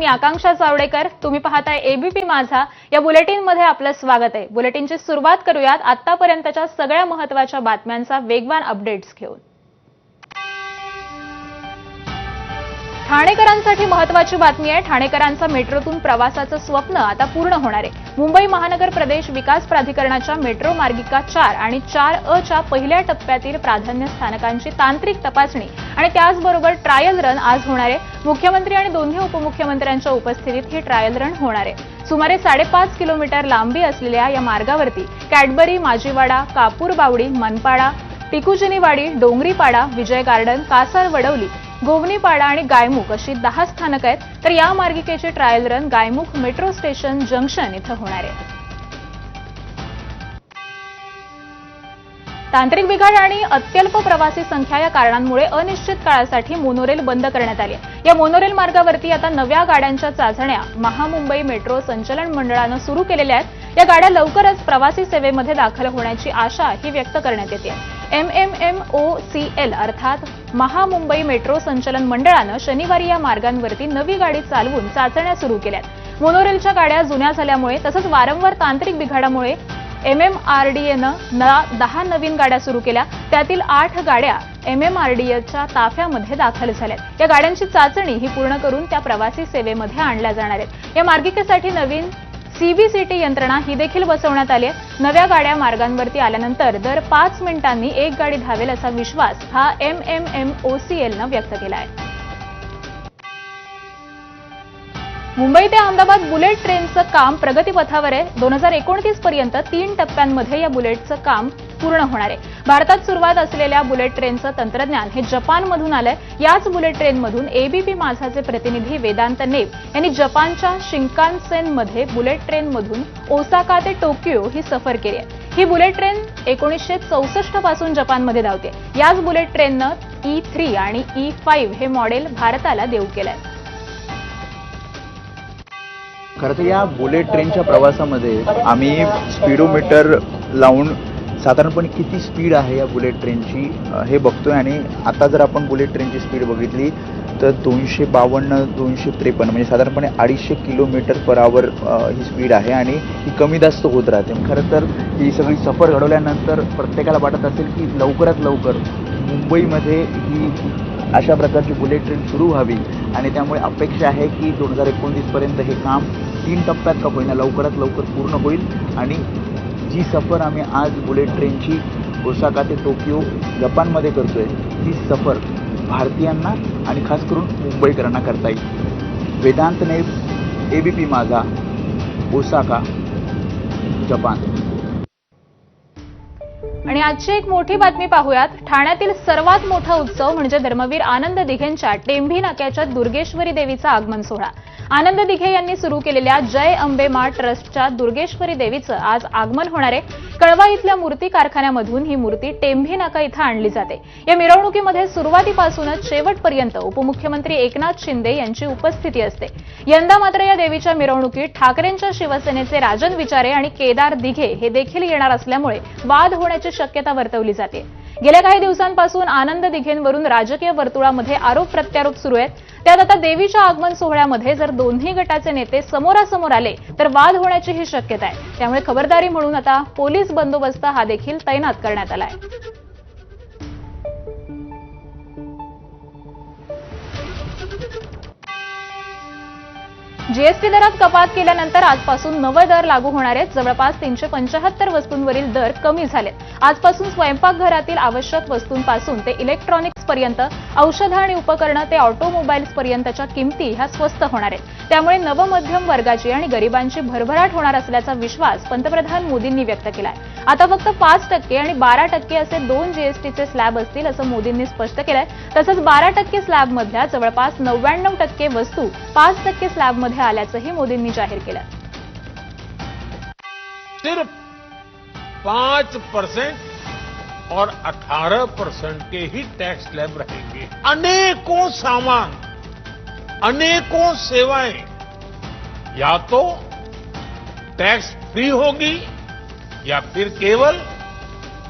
मी आकांक्षा चावडेकर तुम्ही पाहताय एबीपी माझा. या बुलेटिनमध्ये आपलं स्वागत आहे. बुलेटिनची सुरुवात करूयात आतापर्यंतच्या सगळ्या महत्त्वाच्या बातम्यांचा वेगवान अपडेट्स घेऊन. ठाणेकरांसाठी महत्वाची बातमी आहे. ठाणेकरांचा मेट्रोतून प्रवासाचं स्वप्न आता पूर्ण होणार आहे. मुंबई महानगर प्रदेश विकास प्राधिकरणाच्या मेट्रो मार्गिका चार आणि चार अ च्या पहिल्या टप्प्यातील प्राधान्य स्थानकांची तांत्रिक तपासणी आणि त्याचबरोबर ट्रायल रन आज होणार आहे. मुख्यमंत्री आणि दोन्ही उपमुख्यमंत्र्यांच्या उपस्थितीत ही ट्रायल रन होणार आहे. सुमारे साडेपाच किलोमीटर लांबी असलेल्या या मार्गावरती कॅडबरी माजीवाडा कापूर बावडी मनपाडा टिकुजिनीवाडी डोंगरीपाडा विजय गार्डन कासार वडवली गोवनीपाडा आणि गायमुख अशी दहा स्थानक आहेत. तर या मार्गिकेची trial run Gaimukh metro station junction इथं होणार आहे. तांत्रिक बिघाड आणि अत्यल्प प्रवासी संख्या या कारणांमुळे अनिश्चित काळासाठी मोनोरेल बंद करण्यात आली आहे. या मोनोरेल मार्गावरती आता नव्या गाड्यांच्या चाचण्या महामुंबई मेट्रो संचलन मंडळानं सुरू केलेल्या आहेत. या गाड्या लवकरच प्रवासी सेवेमध्ये दाखल होण्याची आशा ही व्यक्त करण्यात येते. M M M O C L अर्थात महामुंबई मेट्रो संचलन मंडळानं शनिवारी या मार्गांवरती नवी गाडी चालवून चाचण्या सुरू केल्यात मोनोरेलच्या गाड्या जुन्या झाल्यामुळे तसंच वारंवार तांत्रिक बिघाडामुळे एम एम आर डी एनं दहा नवीन गाड्या सुरू केल्या. त्यातील आठ गाड्या एम एम आर डी एच्या ताफ्यामध्ये दाखल झाल्यात. या गाड्यांची चाचणी ही पूर्ण करून त्या प्रवासी सेवेमध्ये आणल्या जाणार आहेत. या मार्गिकेसाठी नवीन सीबीसीटी यंत्रणा ही देखील बसवण्यात आली आहे. नव्या गाड्या मार्गांवरती आल्यानंतर दर पाच मिनिटांनी एक गाडी धावेल असा विश्वास हा M M M O C एलनं व्यक्त केला आहे. मुंबई ते अहमदाबाद बुलेट ट्रेनचं काम प्रगतीपथावर आहे. दोन हजार एकोणतीस पर्यंत तीन टप्प्यांमध्ये या बुलेटचं काम पूर्ण होणार आहे. भारतात सुरुवात असलेल्या बुलेट ट्रेनचं तंत्रज्ञान हे जपानमधून आलंय. याच बुलेट ट्रेनमधून एबीपी माझाचे प्रतिनिधी वेदांत नेब यांनी जपानच्या शिंकानसेनमध्ये बुलेट ट्रेनमधून ओसाका ते टोकियो ही सफर केली आहे. ही बुलेट ट्रेन एकोणीसशे चौसष्टपासून जपानमध्ये धावते. याच बुलेट ट्रेननं ई थ्री आणि ई फाईव्ह हे मॉडेल भारताला देऊ केलं आहे खरं तर या बुलेट ट्रेनच्या प्रवासामध्ये आम्ही स्पीडोमीटर लावून साधारणपणे किती स्पीड आहे या बुलेट ट्रेनची हे बघतोय. आणि आता जर आपण बुलेट ट्रेनची स्पीड बघितली तर दोनशे बावन्न दोनशे त्रेपन्न म्हणजे साधारणपणे अडीचशे किलोमीटर पर आवर ही स्पीड आहे आणि ही कमी जास्त होत राहते. खरं तर ही सगळी सफर घडवल्यानंतर प्रत्येकाला वाटत असेल की लवकरात लवकर मुंबईमध्ये ही अशा प्रकारची बुलेट ट्रेन सुरू व्हावी. आणि त्यामुळे अपेक्षा आहे की दोन हजार एकोणतीसपर्यंत हे काम तीन टप्प्यात का होईना लवकरात लवकर पूर्ण होईल. आणि जी सफर आम्ही आज बुलेट ट्रेनची ओसाका ते टोकियो जपानमध्ये करतोय ती सफर भारतीयांना आणि खास करून मुंबईकरांना करता येईल. वेदांतने ए बी पी माझा ओसाका जपान. आणि आजची एक मोठी बातमी पाहूयात. ठाण्यातील सर्वात मोठा उत्सव म्हणजे धर्मवीर आनंद दिघेंच्या टेंभी नाक्याच्या दुर्गेश्वरी देवीचा आगमन सोहळा. आनंद दिघे यांनी सुरू केलेल्या जय अंबे मा ट्रस्टच्या दुर्गेश्वरी देवीचं आज आगमन होणार आहे. कळवा इथल्या मूर्ती कारखान्यामधून ही मूर्ती टेंभी नाका इथं आणली जाते. या मिरवणुकीमध्ये सुरुवातीपासूनच शेवटपर्यंत उपमुख्यमंत्री एकनाथ शिंदे यांची उपस्थिती असते. यंदा मात्र या देवीच्या मिरवणुकीत ठाकरेंच्या शिवसेनेचे राजन विचारे आणि केदार दिघे हे देखील येणार असल्यामुळे वाद होण्याची शक्यता वर्तवली जाते. गेल्या काही दिवसांपासून आनंद दिघेंवरून राजकीय वर्तुळामध्ये आरोप प्रत्यारोप सुरू आहेत. त्यात आता देवीच्या आगमन सोहळ्यामध्ये जर दोन्ही गटाचे नेते समोरासमोर आले तर वाद होण्याची ही शक्यता आहे. त्यामुळे खबरदारी म्हणून आता पोलीस बंदोबस्त हा देखील तैनात करण्यात आला आहे. जीएसटी दरात कपात केल्यानंतर आजपासून नवे दर लागू होणार आहेत. जवळपास तीनशे पंचाहत्तर वस्तूंवरील दर कमी झालेत. आजपासून स्वयंपाकघरातील आवश्यक वस्तूंपासून ते इलेक्ट्रॉनिक्स पर्यंत औषधं आणि उपकरणं ते ऑटोमोबाईल्स पर्यंतच्या किमती ह्या स्वस्त होणार आहेत. त्यामुळे नवमध्यम वर्गाची आणि गरिबांची भरभराट होणार असल्याचा विश्वास पंतप्रधान मोदींनी व्यक्त केला आहे आता फक्त पाच टक्के आणि बारा टक्के असे दोन जीएसटीचे स्लॅब असतील असं मोदींनी स्पष्ट केलंय. तसंच बारा टक्के स्लॅबमधल्या जवळपास नव्याण्णव टक्के वस्तू पाच टक्के स्लॅबमध्ये आल्याचंही मोदींनी जाहीर केलं. सिर्फ़ पाँच परसेंट और अठारह परसेंट के ही टैक्स स्लैब रहेंगे। अनेकों सामान, अनेकों सेवाएँ, या तो टैक्स फ्री होगी, या फिर केवल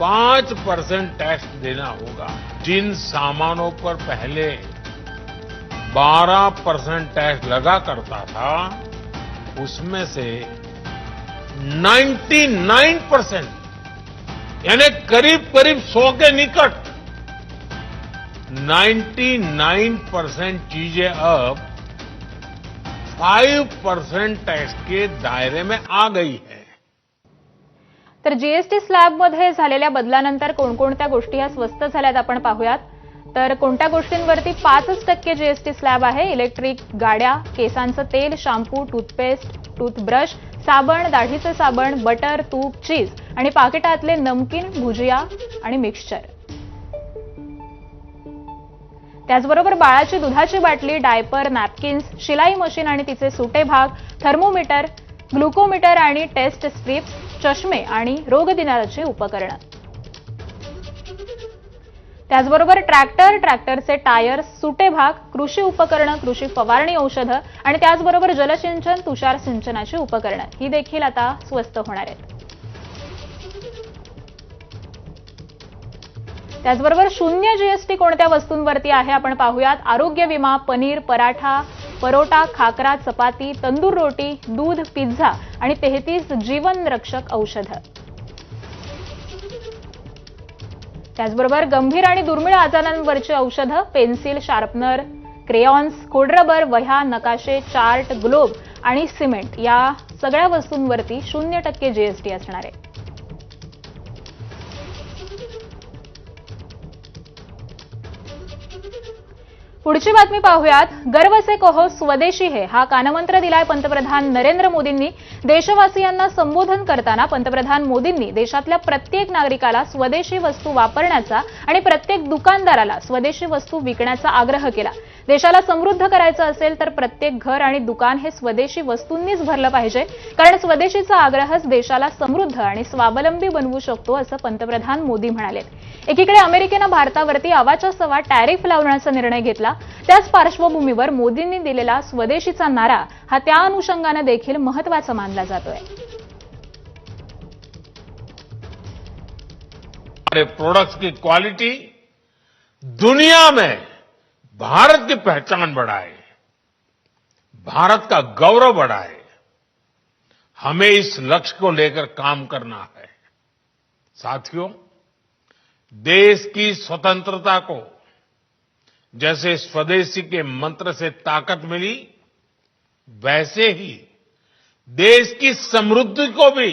पाँच परसेंट टैक्स देना होगा। जिन सामानों पर पहले 12 परसेंट टैक्स लगा करता था उसमें से 99 परसेंट यानी करीब करीब 100 के निकट 99 परसेंट चीजें अब 5 परसेंट टैक्स के दायरे में आ गई है। तर जीएसटी स्लॅबमध्ये झालेल्या बदलानंतर कोणकोणत्या गोष्टी ह्या स्वस्त झाल्यात आपण पाहूयात? तर कोणत्या गोष्टींवरती पाचच टक्के जीएसटी स्लॅब आहे? इलेक्ट्रिक गाड्या केसांचं तेल शॅम्पू टूथपेस्ट टूथब्रश साबण दाढीचं साबण बटर तूप चीज आणि पाकिटातले नमकीन भुजिया आणि मिक्सचर त्याचबरोबर बाळाची दुधाची बाटली डायपर नॅपकिन्स शिलाई मशीन आणि तिचे सुटे भाग थर्मोमीटर ग्लुकोमीटर आणि टेस्ट स्ट्रिप्स चष्मे आणि रोगदिनाराची उपकरणं. त्याचबरोबर ट्रॅक्टर ट्रॅक्टरचे टायर सुटे भाग कृषी उपकरणं कृषी फवारणी औषधं आणि त्याचबरोबर जलसिंचन तुषार सिंचनाची उपकरणं. ही देखील आता स्वस्त होणार आहेत. त्याचबरोबर शून्य जीएसटी कोणत्या वस्तूंवरती आहे आपण पाहूयात. आरोग्य विमा पनीर पराठा परोटा खाकरा चपाती तंदूर रोटी दूध पिझ्झा आणि तेहतीस जीवन रक्षक औषधं. त्याचबरोबर गंभीर आणि दुर्मिळ आजारांवरची औषधं पेन्सिल शार्पनर क्रेयॉन्स कोडरबर वह्या नकाशे चार्ट ग्लोब आणि सिमेंट या सगळ्या वस्तूंवरती शून्य टक्के जीएसटी असणार आहे. पुढची बातमी पाहूयात. गर्व से कहो स्वदेशी हे हा कानमंत्र दिलाय पंतप्रधान नरेंद्र मोदींनी. देशवासियांना संबोधन करताना पंतप्रधान मोदींनी देशातल्या प्रत्येक नागरिकाला स्वदेशी वस्तू वापरण्याचा आणि प्रत्येक दुकानदाराला स्वदेशी वस्तू विकण्याचा आग्रह केला. देशाला समृद्ध करायचं असेल तर प्रत्येक घर आणि दुकान हे स्वदेशी वस्तूंनीच भरलं पाहिजे. कारण स्वदेशीचा आग्रहच देशाला समृद्ध आणि स्वावलंबी बनवू शकतो असं पंतप्रधान मोदी म्हणाले. एकीकडे अमेरिकेनं भारतावरती अवाच्या सवा टॅरिफ लावण्याचा निर्णय घेतला. त्याच पार्श्वभूमीवर मोदींनी दिलेला स्वदेशीचा नारा हा त्या अनुषंगानं देखील महत्त्वाचा मानला. जातोय हमारे प्रोडक्ट्स की क्वालिटी दुनिया में भारत की पहचान बढ़ाए, भारत का गौरव बढ़ाए, हमें इस लक्ष्य को लेकर काम करना है। साथियों, देश की स्वतंत्रता को जैसे स्वदेशी के मंत्र से ताकत मिली, वैसे ही देश की समृद्धि को भी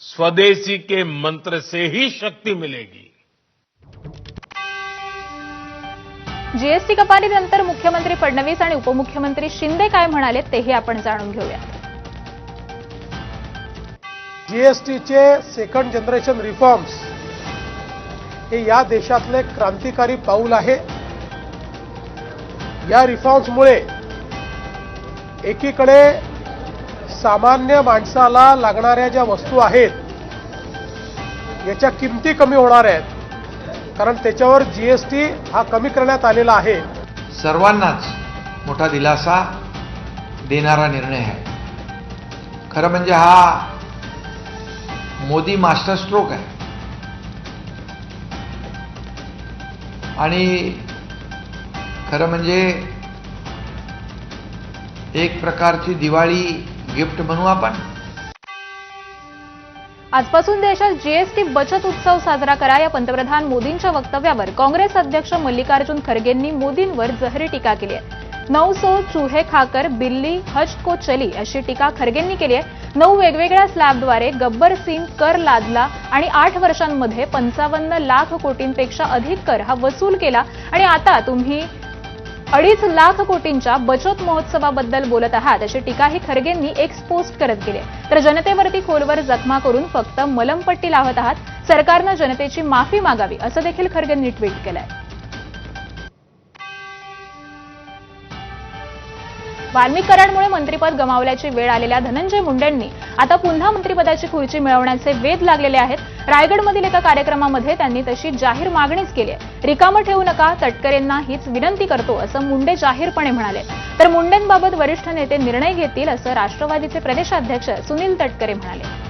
स्वदेशी के मंत्र से ही शक्ति मिलेगी। जीएसटी कपातीनंतर मुख्यमंत्री फडणवीस आणि उपमुख्यमंत्री शिंदे काय म्हणाले तेही आपण जाणून घेऊया. जीएसटीचे सेकंड जनरेशन रिफॉर्म्स हे या देशातले क्रांतिकारी पाऊल आहे. या रिफॉर्म्समुळे एकीकडे सामान्य माणसाला लागणाऱ्या ज्या वस्तू आहेत याच्या किमती कमी होणार आहेत. कारण त्याच्यावर जीएसटी हा कमी करण्यात आलेला आहे. सर्वांनाच मोठा दिलासा देणारा निर्णय आहे. खरं म्हणजे हा मोदी मास्टर स्ट्रोक आहे. आणि खरं म्हणजे एक प्रकारची दिवाळी गिफ्ट म्हणू आपण? आजपासून देशात जीएसटी बचत उत्सव साजरा करा या पंतप्रधान मोदींच्या वक्तव्यावर काँग्रेस अध्यक्ष मल्लिकार्जुन खरगेंनी मोदींवर जहरी टीका केली आहे. नऊ सो चूहे खाकर बिल्ली हज को चली अशी टीका खरगेंनी केली आहे. नऊ वेगवेगळ्या स्लॅबद्वारे गब्बर सिंग कर लादला आणि आठ वर्षांमध्ये पंचावन्न लाख कोटींपेक्षा अधिक कर हा वसूल केला. आणि आता तुम्ही अडीच लाख कोटींच्या बचत महोत्सवाबद्दल बोलत आहात. अशी टीकाही खरगेंनी एक पोस्ट करत केली तर जनतेवरती खोलवर जखमा करून फक्त मलमपट्टी लावत आहात. सरकारनं जनतेची माफी मागावी असं देखील खरगेंनी ट्विट केलंय. आहे वाल्मीकरांमुळे मंत्रिपद गमावल्याची वेळ आलेल्या धनंजय मुंडेंनी आता पुन्हा मंत्रिपदाची खुर्ची मिळवण्याचे वेध लागलेले आहेत. रायगडमधील एका कार्यक्रमामध्ये त्यांनी तशी जाहीर मागणीच केली आहे. रिकामं ठेवू नका तटकरेंना हीच विनंती करतो असं मुंडे जाहीरपणे म्हणाले. तर मुंडेंबाबत वरिष्ठ नेते निर्णय घेतील असं राष्ट्रवादीचे प्रदेशाध्यक्ष सुनील तटकरे म्हणाले.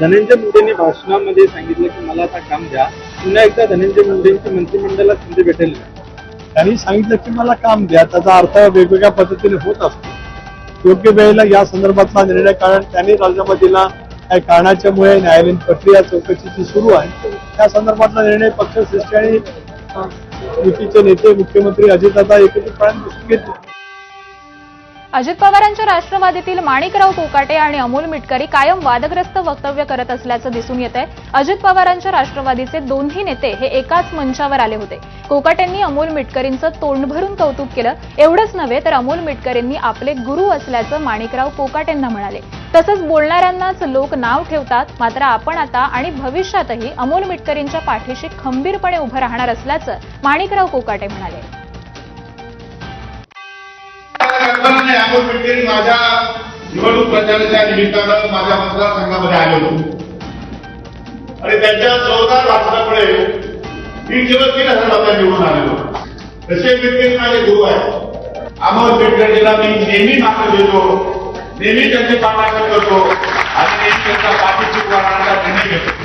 धनंजय मुंडेंनी भाषणामध्ये सांगितलं की मला आता काम द्या. पुन्हा एकदा धनंजय मुंडेंची मंत्रिमंडळात संधी भेटेल. त्यांनी सांगितलं की मला काम द्या. त्याचा अर्थ वेगवेगळ्या पद्धतीने होत असतो. योग्य वेळेला या संदर्भातला निर्णय कारण त्यांनी राजीनामा दिला काही कारणाच्यामुळे न्यायालयीन प्रक्रिया चौकशीची सुरू आहे. त्या संदर्भातला निर्णय पक्षश्रेष्ठी आणि युतीचे नेते मुख्यमंत्री अजितदादा एकत्रितपणे घेतले. अजित पवारांच्या राष्ट्रवादीतील माणिकराव कोकाटे आणि अमोल मिटकरी कायम वादग्रस्त वक्तव्य करत असल्याचं दिसून येत आहे अजित पवारांच्या राष्ट्रवादीचे दोन्ही नेते हे एकाच मंचावर आले होते. कोकाटेंनी अमोल मिटकरींचं तोंड भरून कौतुक केलं. एवढंच नव्हे तर अमोल मिटकरींनी आपले गुरु असल्याचं माणिकराव कोकाटेंना म्हणाले. तसंच बोलणाऱ्यांनाच लोक नाव ठेवतात. मात्र आपण आता आणि भविष्यातही अमोल मिटकरींच्या पाठीशी खंबीरपणे उभं राहणार असल्याचं माणिकराव कोकाटे म्हणाले. कल्पना अमोल मिटकरी माझ्या निवडणूक प्रचाराच्या निमित्तानं माझ्या मतदारसंघामध्ये आलेलो. आणि त्यांच्या जोरदार भाषणामुळे मी केवळ तीन हजार मतांनी निवडून आलेलो. तसे मिटकरी माझे गुरु आहेत. अमोल मिटकरीला मी नेहमी मात्र देतो. नेहमी त्यांचे कामाचं करतो. आणि नेहमी त्यांचा पाठीशी उभा निर्णय घेतो.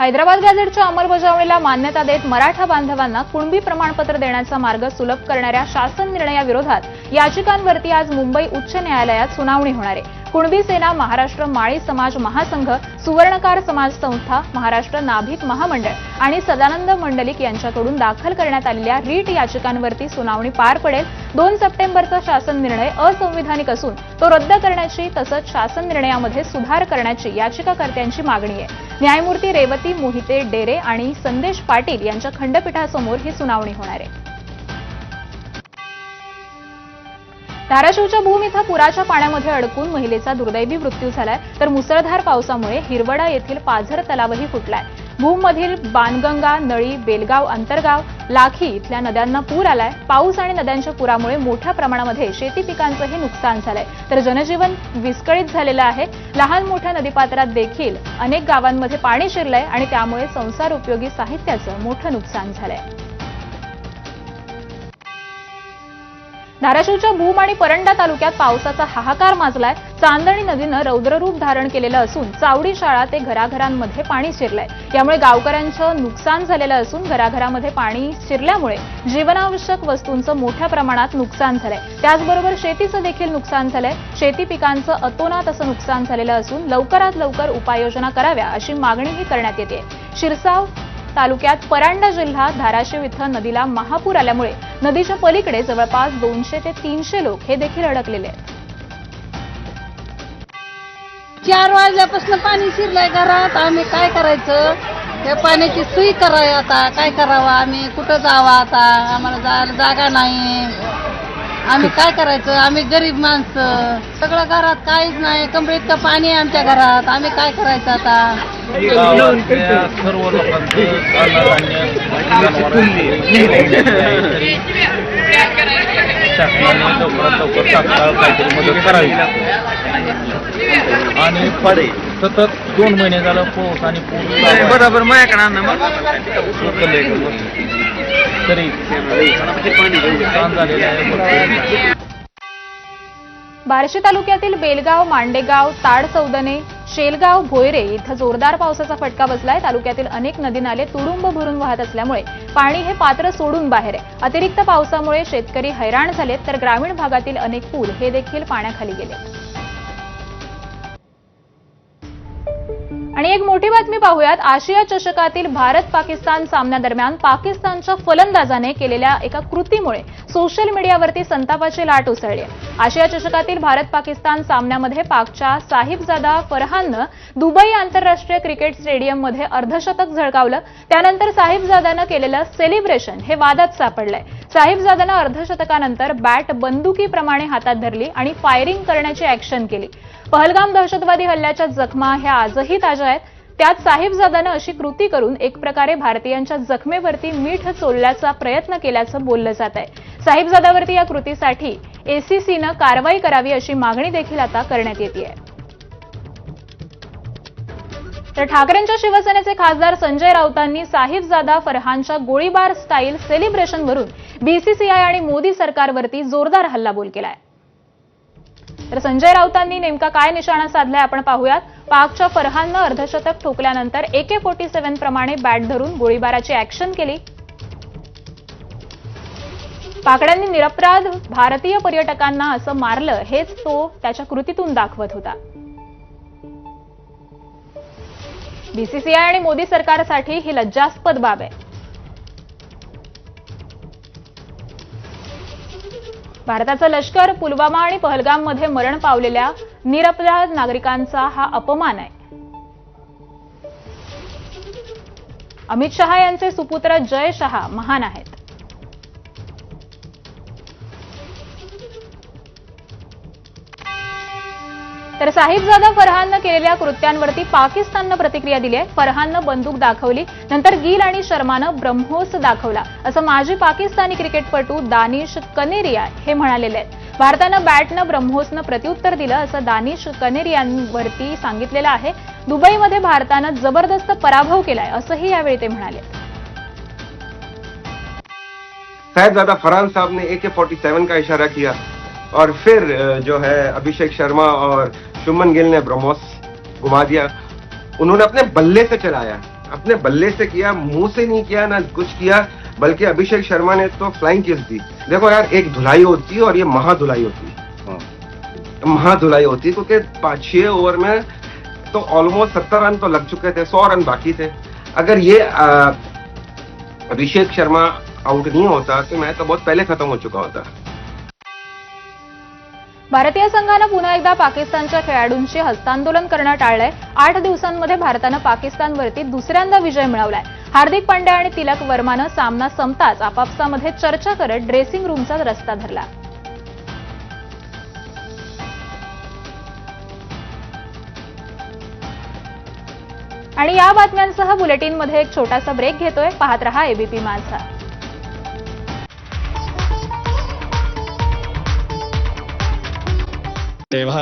हैदराबाद गॅझेटच्या अंमलबजावणीला मान्यता देत मराठा बांधवांना कुणबी प्रमाणपत्र देण्याचा मार्ग सुलभ करणाऱ्या शासन निर्णयाविरोधात याचिकांवरती आज मुंबई उच्च न्यायालयात सुनावणी होणार आहे. कुणबी सेना महाराष्ट्र माळी समाज महासंघ सुवर्णकार समाज संस्था महाराष्ट्र नाभिक महामंडळ आणि सदानंद मंडलिक यांच्याकडून दाखल करण्यात आलेल्या रीट याचिकांवरती सुनावणी पार पडेल. दोन सप्टेंबरचा शासन निर्णय असंविधानिक असून तो रद्द करण्याची तसंच शासन निर्णयामध्ये सुधार करण्याची याचिकाकर्त्यांची मागणी आहे. न्यायमूर्ती रेवती मोहिते डेरे आणि संदेश पाटील यांच्या खंडपीठासमोर ही सुनावणी होणार आहे. धाराशिवच्या भूम इथं पुराच्या पाण्यामध्ये अडकून महिलेचा दुर्दैवी मृत्यू झालाय. तर मुसळधार पावसामुळे हिरवडा येथील पाझर तलावही फुटलाय. भूममधील बाणगंगा नळी बेलगाव अंतरगाव लाखी इथल्या नद्यांना पूर आलाय. पाऊस आणि नद्यांच्या पुरामुळे मोठ्या प्रमाणामध्ये शेती पिकांचंही नुकसान झालंय. तर जनजीवन विस्कळीत झालेलं आहे. लहान मोठ्या नदीपात्रात देखील अनेक गावांमध्ये पाणी शिरलंय आणि त्यामुळे संसार उपयोगी साहित्याचं मोठं नुकसान झालंय. धाराशिवच्या भूम आणि परंडा तालुक्यात पावसाचा हाहाकार माजलाय. चांदणी नदीनं रौद्ररूप धारण केलेलं असून चावडी शाळा ते घराघरांमध्ये पाणी शिरलंय. यामुळे गावकऱ्यांचं नुकसान झालेलं असून घराघरामध्ये पाणी शिरल्यामुळे जीवनावश्यक वस्तूंचं मोठ्या प्रमाणात नुकसान झालंय. त्याचबरोबर शेतीचं देखील नुकसान झालंय. शेती पिकांचं अतोनात असं नुकसान झालेलं असून लवकरात लवकर उपाययोजना कराव्या अशी मागणीही करण्यात येते शिरसाव तालुक्यात परांडा जिल्हा धाराशिव इथं नदीला महापूर आल्यामुळे नदीच्या पलीकडे जवळपास दोनशे ते तीनशे लोक हे देखील अडकलेले आहेत. चार वाजल्यापासून पाणी शिरलंय घरात. आम्ही काय करायचं? त्या पाण्याची सुई करावी आता. काय करावं? आम्ही कुठं जावं आता? आम्हाला जायला जागा नाही. आम्ही काय करायचं? आम्ही गरीब माणसं. सगळं घरात काहीच नाही. कमरे इतकं पाणी आहे आमच्या घरात. आम्ही काय करायचं आता? गावातल्या सर्व लोकांचं शासनाने लवकरात लवकर तात्काळ काहीतरी मदत करावी आणि पडे सतत दोन महिने झालं पाऊस आणि पूर बरोबर तरी नुकसान झालेलं आहे. बार्शी तालुक्यातील बेलगाव मांडेगाव ताड चौदने शेलगाव भोयरे इथं जोरदार पावसाचा फटका बसलाय. तालुक्यातील अनेक नदी नाले तुडुंब भरून वाहत असल्यामुळे पाणी हे पात्र सोडून बाहेर आहे. अतिरिक्त पावसामुळे शेतकरी हैराण झालेत तर ग्रामीण भागातील अनेक पूल हे देखील पाण्याखाली गेले. आणि एक मोठी बातमी पाहूयात. आशिया चषकातील भारत पाकिस्तान सामन्यादरम्यान पाकिस्तानच्या फलंदाजाने केलेल्या एका कृतीमुळे सोशल मीडियावरती संतापाची लाट उसळली आहे. आशिया चषकातील भारत पाकिस्तान सामन्यामध्ये पाकच्या साहिबजादा फरहाननं दुबई आंतरराष्ट्रीय क्रिकेट स्टेडियममध्ये अर्धशतक झळकावलं. त्यानंतर साहिबजादानं केलेलं सेलिब्रेशन हे वादात सापडलंय. साहिबजादानं अर्धशतकानंतर बॅट बंदुकीप्रमाणे हातात धरली आणि फायरिंग करण्याची ऍक्शन केली. पहलगाम दहशतवादी हल्ल्याच्या जखमा ह्या आजही ताज्या आहेत. त्यात साहिबजादानं अशी कृती करून एक प्रकारे भारतीयांच्या जखमेवरती मीठ चोळल्याचा प्रयत्न केल्याचं बोललं जात आहे. साहिबजादावरती या कृतीसाठी एसीसीनं कारवाई करावी अशी मागणी देखील आता करण्यात येते आहे. तर ठाकरेंच्या शिवसेनेचे खासदार संजय राऊतांनी साहिबजादा फरहानच्या गोळीबार स्टाईल सेलिब्रेशनवरून बीसीसीआय आणि मोदी सरकारवरती जोरदार हल्लाबोल केलाय. तर संजय राऊतांनी नेमका काय निशाणा साधलाय आपण पाहूयात. पाकच्या फरहाननं अर्धशतक ठोकल्यानंतर एके फोर्टी सेव्हन प्रमाणे बॅट धरून गोळीबाराची अॅक्शन केली. पाकड्यांनी निरपराध भारतीय पर्यटकांना असं मारलं हेच तो त्याच्या कृतीतून दाखवत होता. बीसीसीआय आणि मोदी सरकारसाठी ही लज्जास्पद बाब आहे. भारताचं लष्कर पुलवामा आणि पहलगाममध्ये मरण पावलेल्या निरपराध नागरिकांचा हा अपमान आहे. अमित शहा यांचे सुपुत्र जय शहा महान आहेत. तर साहिबजादा फरहाननं केलेल्या कृत्यांवरती पाकिस्ताननं प्रतिक्रिया दिली आहे. फरहाननं बंदूक दाखवली नंतर गिल आणि शर्मानं ब्रह्मोस दाखवला. असं माजी पाकिस्तानी क्रिकेटपटू दानिश कनेरिया हे म्हणालेले आहेत. भारतानं बॅटनं ब्रह्मोसनं प्रत्युत्तर दिलं असं दानिश कनेरियांवरती सांगितलेलं आहे. दुबईमध्ये भारतानं जबरदस्त पराभव केलाय असंही यावेळी ते म्हणाले. साहिबजादा फरहान साहब ने ए के का इशारा किया? और फिर जो है अभिषेक शर्मा और शुभमन गिल ने ब्रह्मोस घुमा दिया। उन्होंने अपने बल्ले से चलाया। अपने बल्ले से किया मुँह से नहीं किया ना कुछ किया बल्कि अभिषेक शर्मा ने तो फ्लाइंग किस दी। देखो यार एक धुलाई होती है और ये महाधुलाई होती है। महाधुलाई होती है क्योंकि पाँच छह ओवर में तो ऑलमोस्ट सत्तर रन तो लग चुके थे सौ रन बाकी थे। अगर ये अभिषेक शर्मा आउट नहीं होता तो मैच तो बहुत पहले खत्म हो चुका होता। भारतीय संघानं पुन्हा एकदा पाकिस्तानच्या खेळाडूंशी हस्तांदोलन करणं टाळलंय. आठ दिवसांमध्ये भारतानं पाकिस्तानवरती दुसऱ्यांदा विजय मिळवलाय. हार्दिक पांड्या आणि तिलक वर्मानं सामना संपताच आपापसामध्ये चर्चा करत ड्रेसिंग रूमचा रस्ता धरला. आणि या बातम्यांसह बुलेटिनमध्ये एक छोटासा ब्रेक घेतोय. पाहत रहा एबीपी माझा Dave. Hi.